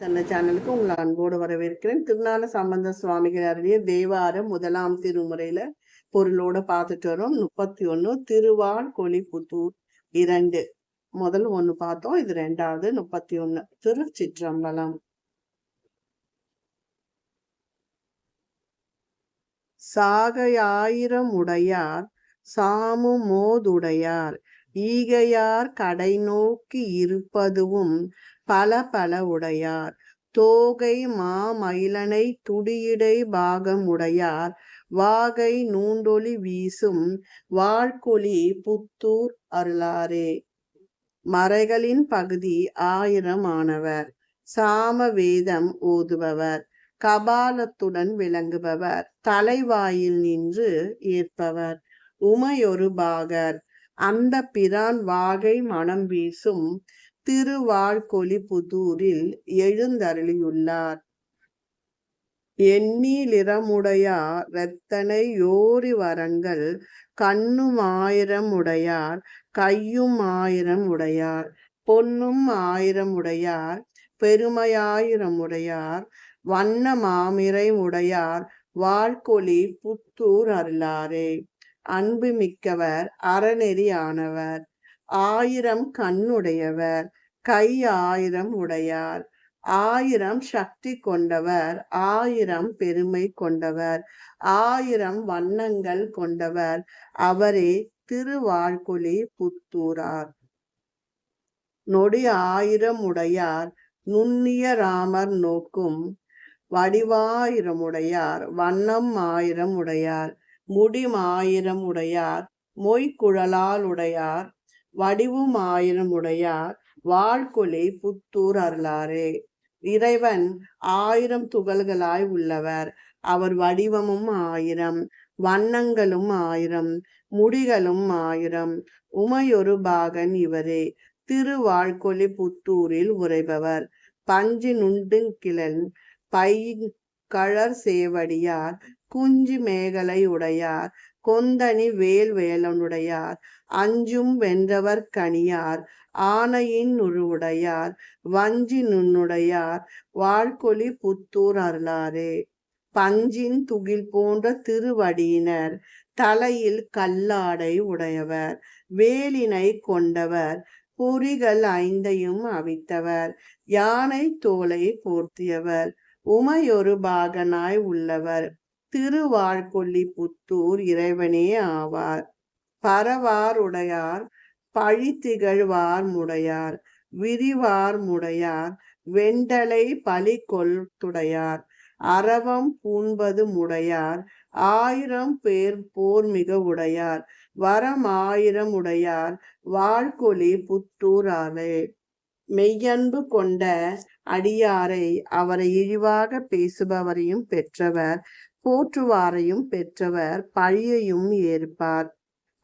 தன்னை சேனலுக்கு உங்களை அன்போடு வரவேற்கிறேன். திருநாள சம்பந்த சுவாமிகள் அருளிய தேவார முதலாம் திருமுறையில பொருளோட பார்த்துட்டு வரோம். முப்பத்தி ஒண்ணு திருவான் கொலிபுத்தூர் இரண்டு. முதல் ஒண்ணு பார்த்தோம் இது ரெண்டாவது. முப்பத்தி ஒன்னு திருச்சிற்றம்பலம். சாகையாயிரம் உடையார் சாமு மோதுடையார் ஈகையார் கடை நோக்கி இருப்பதுவும் பல பல உடையார். தோகை மா மயிலனை துடியிடை பாகம் உடையார். வாகை நூண்டொலி வீசும் வாழ்கொலி புத்தூர் அருளாரே. மறைகளின் பகுதி ஆயிரம் ஆனவர் சாம வேதம் ஓதுபவர். கபாலத்துடன் விளங்குபவர். தலைவாயில் நின்று ஏற்பவர். உமையொரு பாகர். அந்த பிரான் வாகை மனம் வீசும் திருவாழ்கொலிபுதூரில் எழுந்தருளியுள்ளார். எண்ணிலிறமுடையார் இரத்தனை யோரி வரங்கள் கண்ணும் ஆயிரம் உடையார் கையும் ஆயிரம் உடையார் பொன்னும் ஆயிரம் உடையார் பெருமையாயிரம் உடையார் வண்ண மாமிரை உடையார் வாழ்கொலி புத்தூர் அருளாரே. அன்பு மிக்கவர் அறநெறி ஆனவர் ஆயிரம் கண்ணுடையவர் கை ஆயிரம் உடையார் ஆயிரம் சக்தி கொண்டவர் ஆயிரம் பெருமை கொண்டவர் ஆயிரம் வண்ணங்கள் கொண்டவர் அவரே திருவாழ்குழி புத்தூரார். நொடி ஆயிரம் உடையார் நுண்ணிய ராமர் நோக்கும் வடிவாயிரம் உடையார் வண்ணம் ஆயிரம் உடையார் முடிமாயிரம் உடையார் மொய்குழலால் உடையார் வடிவும் ஆயிரம் உடையார் வாழ்கொலி புத்தூர் அருளாரே. இறைவன் ஆயிரம் துகள்களாய் உள்ளவர். அவர் வடிவமும் ஆயிரம் வண்ணங்களும் ஆயிரம் முடிகளும் ஆயிரம். உமையொரு பாகன் இவரே. திருவாழ்கொலி புத்தூரில் உரைபவர் பஞ்சு நுண்டுங்கிழன் பை கழற் சேவடியார் குஞ்சி மேகலை உடையார் கொந்தனி வேல் வேலனுடையார் அஞ்சும் வென்றவர் கனியார் ஆனையின் உருவுடையார் வஞ்சி நுண்ணுடையார் வாழ்கொலி புத்தூர் அருளாரே. பஞ்சின் துகில் போன்ற திருவடியினர் தலையில் கல்லாடை உடையவர் வேலினை கொண்டவர் புரிகள் ஐந்தையும் அவித்தவர் யானை தோலை போர்த்தியவர் உமையொரு பாகனாய் உள்ளவர். திருவாழ்கொல்லி புத்தூர் இறைவனே ஆவார். பரவார் உடையார் பழி திகழ்வார் முடையார் விரிவார் முடையார் வெண்டலை பலி கொள்துடையார் அரவம் பூண்பது முடையார் ஆயிரம் பேர் போர் மிக உடையார் வரம் ஆயிரம் உடையார் வாழ்கொலி புத்தூராலே மெய்யன்பு கொண்ட அடியாரை அவரை இழிவாக பேசுபவரையும் பெற்றவர். போற்றுவாரையும் பெற்றவர் பழியையும் ஏற்பார்.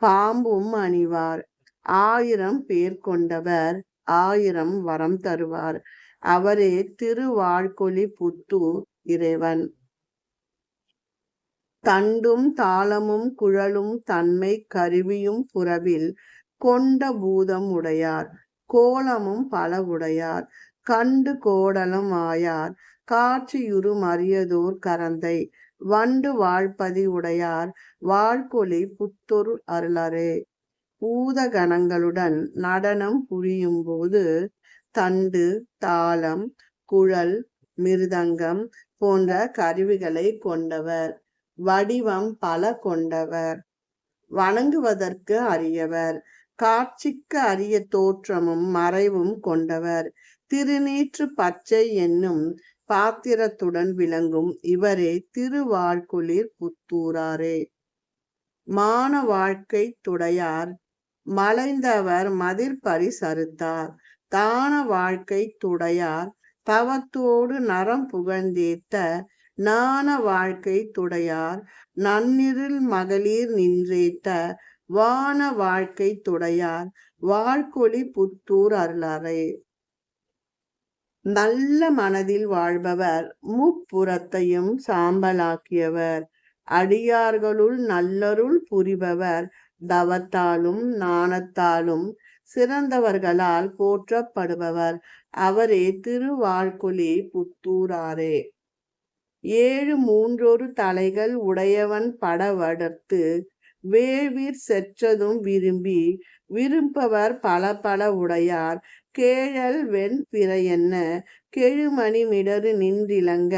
பாம்பும் அணிவார். ஆயிரம் பேர் கொண்டவர் ஆயிரம் வரம் தருவார். அவரே திருவாழ்கொலி புத்து இறைவன். தண்டும் தாளமும் குழலும் தன்மை கருவியும் புறவில் கொண்ட பூதம் உடையார். கோலமும் பல உடையார். கண்டு கோடலம் ஆயார். காற்றியுரு மறியதோர் கரந்தை. வண்டு வாழ்பதி உடையார் வாழ்கொலி புத்தொரு அருளரே. பூதகணங்களுடன் நடனம் புரியும் போது தண்டு தாளம் குழல் மிருதங்கம் போன்ற கருவிகளை கொண்டவர். வடிவம் பல கொண்டவர். வணங்குவதற்கு அரியவர் காட்சிக்கு அரிய தோற்றமும் மறைவும் கொண்டவர். திருநீற்று பச்சை என்னும் பாத்திரத்துடன் விளங்கும் இவரே திருவாழ்குளிர் புத்தூராரே. மான வாழ்க்கை துடையார் மலைந்தவர் மதிர் பரிசறுத்தார். தான வாழ்க்கை துடையார் தவத்தோடு நரம் புகழ்ந்தேத்த நாண வாழ்க்கை துடையார் நன்னிருள் மகளிர் நின்றேத்த வான வாழ்க்கை துடையார் வாழ்கொலி புத்தூர் அருளாரே. நல்ல மனதில் வாழ்பவர் முப்புறத்தையும் சாம்பலாக்கியவர். அடியார்களுள் நல்லருள் புரிபவர் தவத்தாலும் நாணத்தாலும் சிறந்தவர்களால் போற்றப்படுபவர். அவரே திருவாழ்குலி புத்தூராரே. ஏழு மூன்றொரு தலைகள் உடையவன் படவடர்த்து வேள்வீர் செற்றதும் விரும்பி விரும்பவர் பல பல உடையார். கேழல் வெண் பிறையென்ன கெழுமணி மிடறு நின்றிலங்க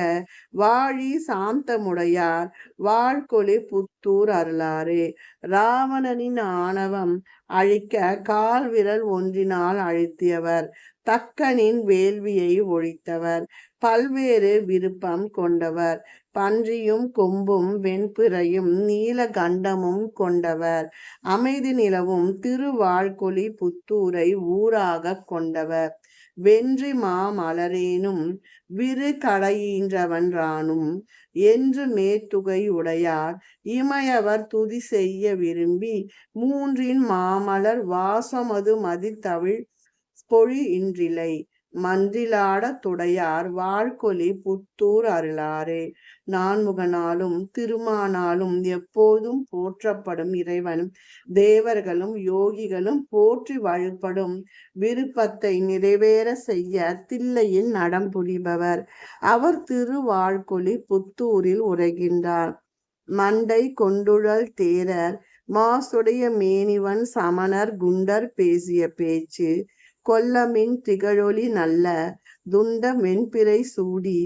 வாழி சாந்தமுடையார். வாழ்கொலி புத்தூர் அருளாரே. ராவணனின் ஆணவம் அழிக்க கால் விரல் ஒன்றினால் அழித்தியவர். தக்கனின் வேள்வியை ஒழித்தவர். பல்வேறு விருப்பம் கொண்டவர். பன்றியும் கொம்பும் வெண்பிறையும் நீலகண்டமும் கொண்டவர். அமைதி நிலவும் திருவாழ்கொழி புத்தூரை ஊராக கொண்டவர். வென்றி மாமலரேனும் விரு கடையின்றவன்றானும் என்று மேத்துகை உடையார். இமையவர் துதி செய்ய விரும்பி மூன்றின் மாமலர் வாசமது மதித்தவிழ் பொழி இன்றிலை. மன்றிலாட துடையார் வாழ்கொலி புத்தூர் அருளாரே. நான்முகனாலும் திருமானாலும் எப்போதும் போற்றப்படும் இறைவன் தேவர்களும் யோகிகளும் போற்றி வழிபடும் விருப்பத்தை நிறைவேற செய்ய தில்லையில் நடம் புரிபவர். அவர் திருவாழ்கொலி புத்தூரில் உரைகின்றார். மண்டை கொண்டுழல் தேரர் மாசுடைய மேனிவன் சமணர் குண்டர் பேசிய பேச்சு கொல்லமின் திகழொளி நல்ல துண்ட வெண்பிறை சூடி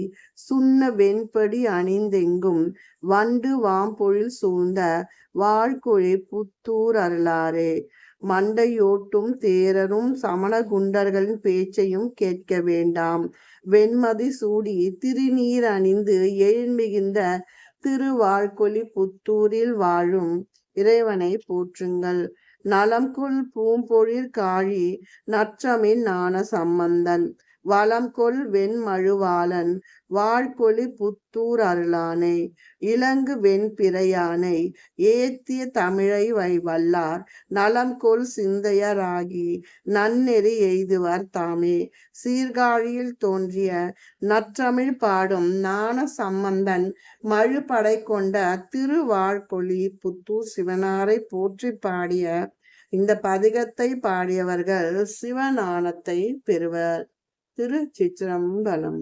சுண்ண வெண்படி அணிந்தெங்கும் வண்டு வாம்பொழில் சூழ்ந்த வாழ்குழி புத்தூர் அருளாரே. மண்டையோட்டும் தேரரும் சமண குண்டர்களின் பேச்சையும் கேட்க வேண்டாம். வெண்மதி சூடி திருநீர் அணிந்து எழில்மிகுந்த திருவாழ்கொலி புத்தூரில் வாழும் இறைவனை போற்றுங்கள். நலம்குள் பூம்பொழிற் காழி நற்றமின் ஞான சம்பந்தன் வளம்கொள் வெண்மழுவாளன் வாழ்கொழி புத்தூர் அருளானை இலங்கு வெண்பிறையானை ஏத்திய தமிழை வை வல்லார் நலம்கொள் சிந்தையராகி நன்னெறி எய்துவர் தாமே. சீர்காழியில் தோன்றிய நற்றமிழ் பாடும் நாண சம்பந்தன் மழுபடை கொண்ட திருவாழ்கொழி புத்தூர் சிவனாரை போற்றி பாடிய இந்த பதிகத்தை பாடியவர்கள் சிவநாணத்தை பெறுவர். திருச்சிற்றம்பலம்